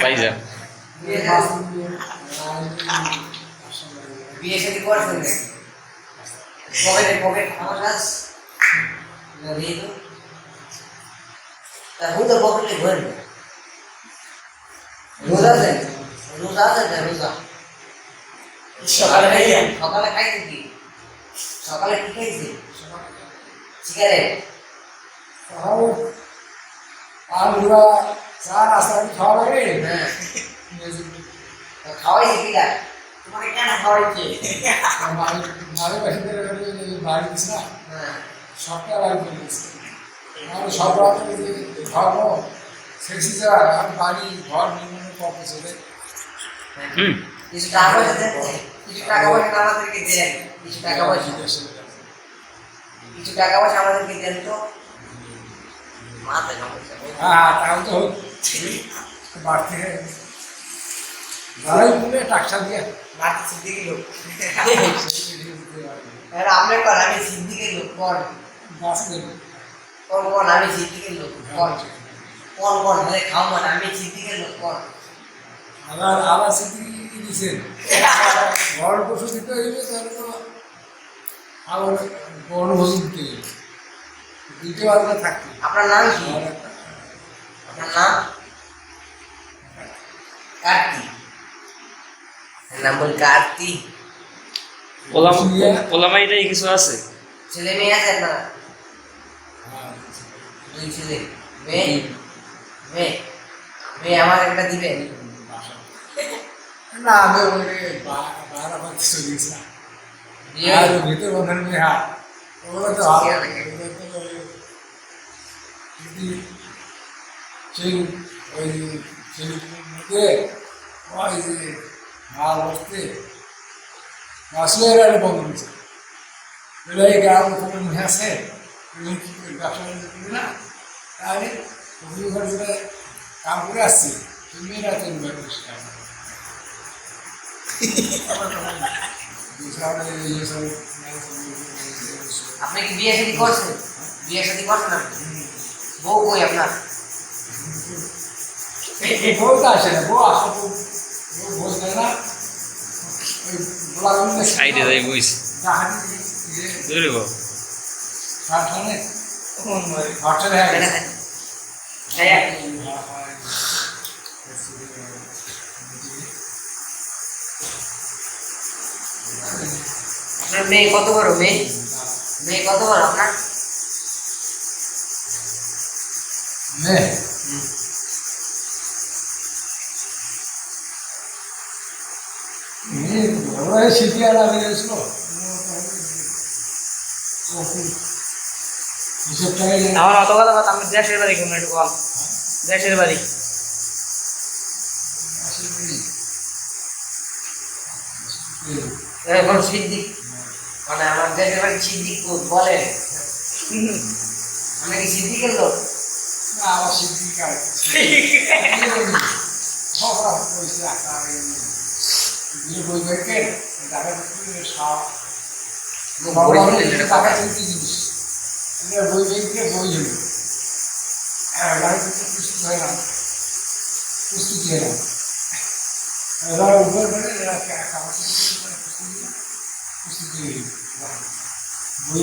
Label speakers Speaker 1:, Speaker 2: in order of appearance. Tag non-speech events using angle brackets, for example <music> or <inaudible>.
Speaker 1: ভাইজান।
Speaker 2: বিয়ে সাথে করছেন নাকি পকেটে পকেট আমার কাজ তো তা হুদা পকেটে ভরেন রোজা দেন রোজা আছে না রোজা সকালে খাইছেন সকালে খাইছেন কি সকালে কি খাইছে সিগারেট
Speaker 3: আলুরা চা নাস্তা আমি খাওয়া লাগে
Speaker 2: হ্যাঁ। খাওয়াইছে তোমাকে কেন খাওয়াইছে?
Speaker 3: পাশে বাড়ি দিস না
Speaker 2: হ্যাঁ।
Speaker 3: সবটা বাড়ি করে আমি সব রকমের যে ধর্ম সেক্সি যা আমি বাড়ি ঘর নির্মাণের পক্ষে চলে।
Speaker 2: কিছু টাকা কিছু টাকা পয়সা আমাদেরকে দেন। কিছু টাকা পয়সা। কিছু টাকা পয়সা আমাদেরকে দেন তো। মাথা সমস্যা।
Speaker 3: হ্যাঁ তাও তো বাড়ি থেকে বলে টাকা দিয়ে
Speaker 2: মাটি সিদ্দিকি লোক <laughs> এরা আপনি কর আমি সিদ্দিকের লোক কর কোন কোন আমি লোক কর কোন কোন খাও মানে আমি লোক কর
Speaker 3: আবার আবার স্মৃতি দিয়েছেন ঘর পশু দিতে হইবে তাহলে তো আবার বড় ভোজ দিতে হইবে। দিতে পারবে থাকতে।
Speaker 2: আপনার নাম কি? আপনার নাম? কার্তি। নাম বল কার্তি।
Speaker 1: ওলাম ওলামাইটাই কিছু আছে?
Speaker 2: ছেলে মেয়ে আছে
Speaker 3: হ্যাঁ,
Speaker 2: দুই ছেলে। মেয়ে? মেয়ে? মেয়ে আমার একটা দিবেন।
Speaker 3: না আমি ওই বাহারা পাখি চলে গেছি আর ভিতরে মেয়ে হ্যাঁ ওগুলো তো ভালো। ওগুলো ওই যদি সেই ওই সেই মধ্যে ওই যে মাল বসতে আসলে এরা বন্ধ হয়েছে। এরা এই গ্রাম ওখানে মেয়ে আছে এগুলো কি করে ব্যবসা বাণিজ্য করবে না? তাহলে কাম করে আসছে সেই মেয়েরা তো ব্যবসা বেশি কাম করে। বিশাল এই সব
Speaker 2: আপনি কি বিয়ে শাদী করছেন বিয়ে শাদী করছেন আপনি বউ কই আপনার?
Speaker 3: বউ তো আসে না বউ আসে বউ দেয় না। গোলাগুলো
Speaker 1: সাইডে যাই
Speaker 3: যে
Speaker 1: দূরে গো
Speaker 3: সাতখানে হটসেল হয়ে
Speaker 2: আপনার মেয়ে কত বড় মেয়ে? মেয়ে কত বড় আপনার?
Speaker 3: মেয়ে? বড়
Speaker 4: আমার অত কথা আমি দেশের বাড়ি ঘুমে একটু কম দেশের বাড়ি।
Speaker 2: এখন সিদ্দিক মানে আমার দেশের বাড়ি সিদ্দিক বলেন আমি কি সিদ্দিকের লোক
Speaker 3: না আমার বই হলো প্রস্তুতি হয় হয় এবার উপর করে খাবার প্রস্তুতি হয়ে বই